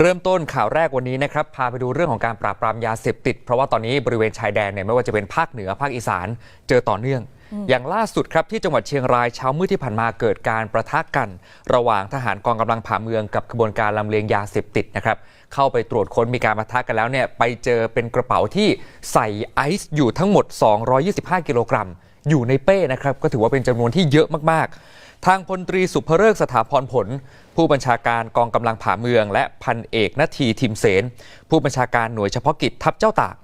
เริ่มต้นข่าวแรกวันนี้นะครับพาไปดูเรื่องของการปราบปรามยาเสพติด เพราะว่าตอนนี้บริเวณชายแดนเนี่ยไม่ว่าจะเป็นภาคเหนือภาคอีสานเจอต่อเนื่อง อย่างล่าสุดครับที่จังหวัดเชียงรายเช้ามืดที่ผ่านมาเกิดการประทะกัน ระหว่างทหารกองกำลังผ่าเมืองกับขบวนการลำเลียงยาเสพติดนะครับเข้าไปตรวจค้นมีการประทะกันแล้วเนี่ยไปเจอเป็นกระเป๋าที่ใส่ไอซ์อยู่ทั้งหมด 225 กิโลกรัมอยู่ในเป้นะครับก็ถือว่าเป็นจำนวนที่เยอะมากๆ ทางพลตรีสุภเริกสถาพรผล ผู้บัญชาการกองกำลังผ่าเมือง และพันเอกนาทีทิมเสน ผู้บัญชาการหน่วยเฉพาะกิจทัพเจ้าตาก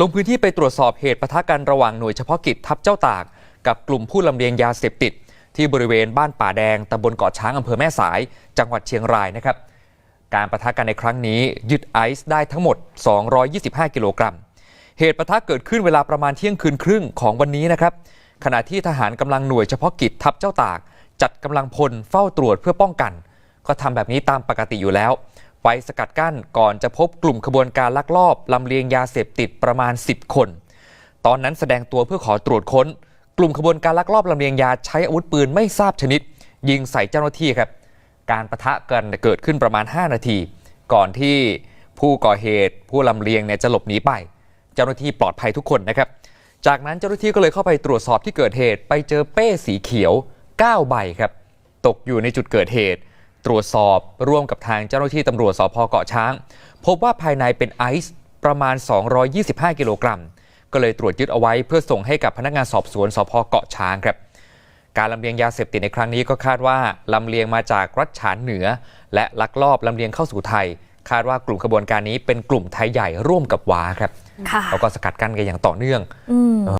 ลงพื้นที่ไปตรวจสอบเหตุปะทะกันระหว่างหน่วยเฉพาะกิจทัพเจ้าตาก กับกลุ่มผู้ลำเลียงยาเสพติด ที่บริเวณบ้านป่าแดงตำบลเกาะช้างอำเภอแม่สาย จังหวัดเชียงรายนะครับการปะทะกันในครั้งนี้ยึดไอซ์ได้ทั้งหมด 225 กิโลกรัม เหตุปะทะเกิดขึ้นเวลาประมาณเที่ยงคืนครึ่งของวันนี้นะครับขณะที่ทหารกำลังหน่วยเฉพาะกิจทัพเจ้าตาก จัดกำลังพลเฝ้าตรวจเพื่อป้องกัน ก็ทำแบบนี้ตามปกติอยู่แล้ว ไปสกัดกั้นก่อนจะพบกลุ่มขบวนการลักลอบลำเลียงยาเสพติดประมาณ 10 คน ตอนนั้นแสดงตัวเพื่อขอตรวจค้น กลุ่มขบวนการลักลอบลำเลียงยาใช้อาวุธปืนไม่ทราบชนิด ยิงใส่เจ้าหน้าที่ครับ การประทะกันเกิดขึ้นประมาณ 5 นาที ก่อนที่ผู้ก่อเหตุผู้ลำเลียงเนี่ยจะหลบหนีไป เจ้าหน้าที่ปลอดภัยทุกคนนะครับ จากนั้นเจ้าหน้าที่ก็เลยเข้าไปตรวจสอบที่เกิดเหตุ ไปเจอเป้สีเขียว 9 ใบครับ ตกอยู่ในจุดเกิดเหตุ ตรวจสอบร่วมกับทางเจ้าหน้าที่ตำรวจสพเกาะช้าง พบว่าภายในเป็นไอซ์ประมาณ 225 กิโลกรัม ก็เลยตรวจยึดเอาไว้เพื่อส่งให้กับพนักงานสอบสวนสพเกาะช้างครับการลำเลียงยาเสพติดในครั้งนี้ก็คาดว่าลำเลียงมาจากรัฐฉานเหนือ และลักลอบลำเลียงเข้าสู่ไทย คาดว่ากลุ่มขบวนการนี้เป็นกลุ่มไทยใหญ่ร่วมกับวาครับค่ะแล้วก็สกัดกั้นกันอย่างต่อเนื่องอืม